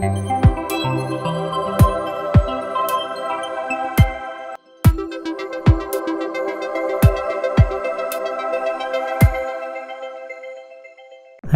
Thank you.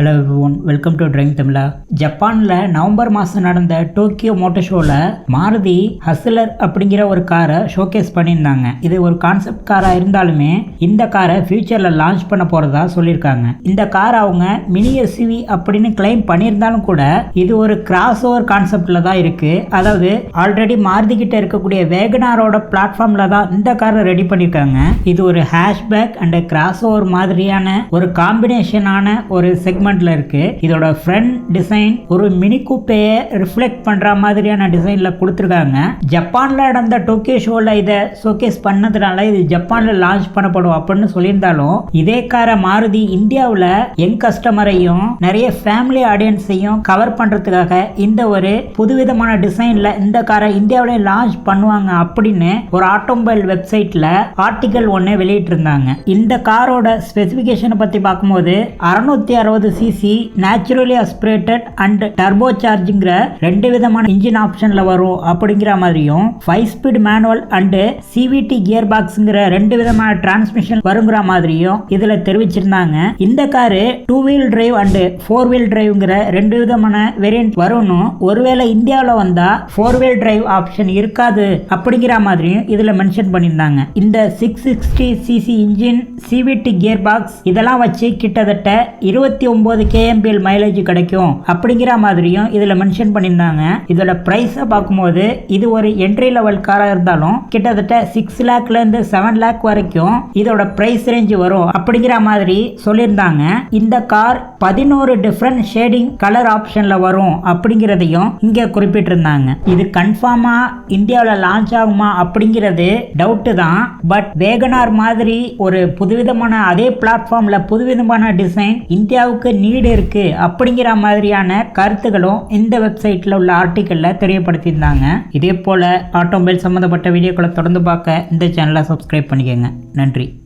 Hello everyone welcome to driving Tamizha ஜப்பானில் November மாதம் நடந்த டோக்கியோ மோட்டர் ஷோவில் மாருதி ஹஸ்லர் அப்படிங்கிற ஒரு காரை ஷோகேஸ் பண்ணியிருந்தாங்க. இது ஒரு கான்செப்ட் காராக இருந்தாலுமே இந்த காரை ஃபியூச்சரில் லான்ச் பண்ண போகிறதா சொல்லியிருக்காங்க. இந்த கார் அவங்க மினி எஸ்யூவி அப்படின்னு கிளைம் பண்ணியிருந்தாலும் கூட இது ஒரு கிராஸ் ஓவர் கான்செப்டில் தான் இருக்குது அதாவது ஆல்ரெடி மாருதி கிட்ட இருக்கக்கூடிய வேகனாரோட பிளாட்ஃபார்மில் தான் இந்த காரை ரெடி பண்ணியிருக்காங்க. இது ஒரு ஹேஷ்பேக் அண்ட் கிராஸ் ஓவர் மாதிரியான ஒரு காம்பினேஷனான ஒரு செக்மெண்ட் செக்மெண்ட்டில் இருக்கு. இதோட ஃப்ரண்ட் டிசைன் ஒரு மினி கூப்பையை ரிஃப்ளெக்ட் பண்ற மாதிரியான டிசைனில் கொடுத்துருக்காங்க. ஜப்பானில் நடந்த டோக்கியோ ஷோவில் இதை ஷோகேஸ் பண்ணதுனால இது ஜப்பானில் லான்ச் பண்ணப்படும் அப்படின்னு சொல்லியிருந்தாலும் இதே காரை மாருதி இந்தியாவில் யங் கஸ்டமரையும் நிறைய ஃபேமிலி ஆடியன்ஸையும் கவர் பண்ணுறதுக்காக இந்த ஒரு புதுவிதமான டிசைனில் இந்த காரை இந்தியாவிலே லான்ச் பண்ணுவாங்க அப்படின்னு ஒரு ஆட்டோமொபைல் வெப்சைட்டில் ஆர்டிகல் ஒன்று வெளியிட்டிருந்தாங்க. இந்த காரோட ஸ்பெசிஃபிகேஷனை பற்றி பார்க்கும்போது அறுநூத்தி அறுபது CC naturally aspirated and turbo சார்ஜிங்கிற ரெண்டு விதமான இன்ஜின் ஆப்ஷனில் வரும் அப்படிங்கிற மாதிரியும் five speed manual and CVT gear பாக்ஸுங்கிற ரெண்டு விதமான டிரான்ஸ்மிஷன் வருங்கிற மாதிரியும் இதில் தெரிவிச்சிருந்தாங்க. இந்த car two wheel drive and four wheel டிரைவ்ங்கிற ரெண்டு விதமான வேரியன்ட் வரும்னு ஒருவேளை இந்தியாவில் வந்தால் ஃபோர் வீல் டிரைவ் ஆப்ஷன் இருக்காது அப்படிங்கிற மாதிரியும் இதில் மென்ஷன் பண்ணியிருந்தாங்க. இந்த six sixty CC engine CVT gear box இதெல்லாம் வச்சு கிட்டத்தட்ட இருபத்தி போகும்போது கேஎம்பிஎல் மைலேஜ் கிடைக்கும் அப்படிங்கிற மாதிரியும் இதில் மென்ஷன் பண்ணியிருந்தாங்க. இதோட ப்ரைஸை பார்க்கும்போது இது ஒரு என்ட்ரி லெவல் காராக இருந்தாலும் கிட்டத்தட்ட சிக்ஸ் லேக்லேருந்து செவன் லேக் வரைக்கும் இதோட ப்ரைஸ் ரேஞ்ச் வரும் அப்படிங்கிற மாதிரி சொல்லியிருந்தாங்க. இந்த கார் பதினோரு டிஃப்ரெண்ட் ஷேடிங் கலர் ஆப்ஷனில் வரும் அப்படிங்கிறதையும் இங்கே குறிப்பிட்டிருந்தாங்க. இது கன்ஃபார்மாக இந்தியாவில் லான்ச் ஆகுமா அப்படிங்கிறது டவுட்டு தான். பட் வேகனார் மாதிரி ஒரு புதுவிதமான அதே பிளாட்ஃபார்மில் புதுவிதமான டிசைன் இந்தியாவுக்கு நீடு இருக்குது அப்படிங்கிற மாதிரியான கருத்துக்களும் இந்த வெப்சைட்டில் உள்ள ஆர்டிக்கலில் தெரியப்படுத்தியிருந்தாங்க. இதே போல் ஆட்டோமொபைல் சம்மந்தப்பட்ட வீடியோக்களை தொடர்ந்து பார்க்க இந்த சேனலை சப்ஸ்கிரைப் பண்ணிக்கோங்க. நன்றி.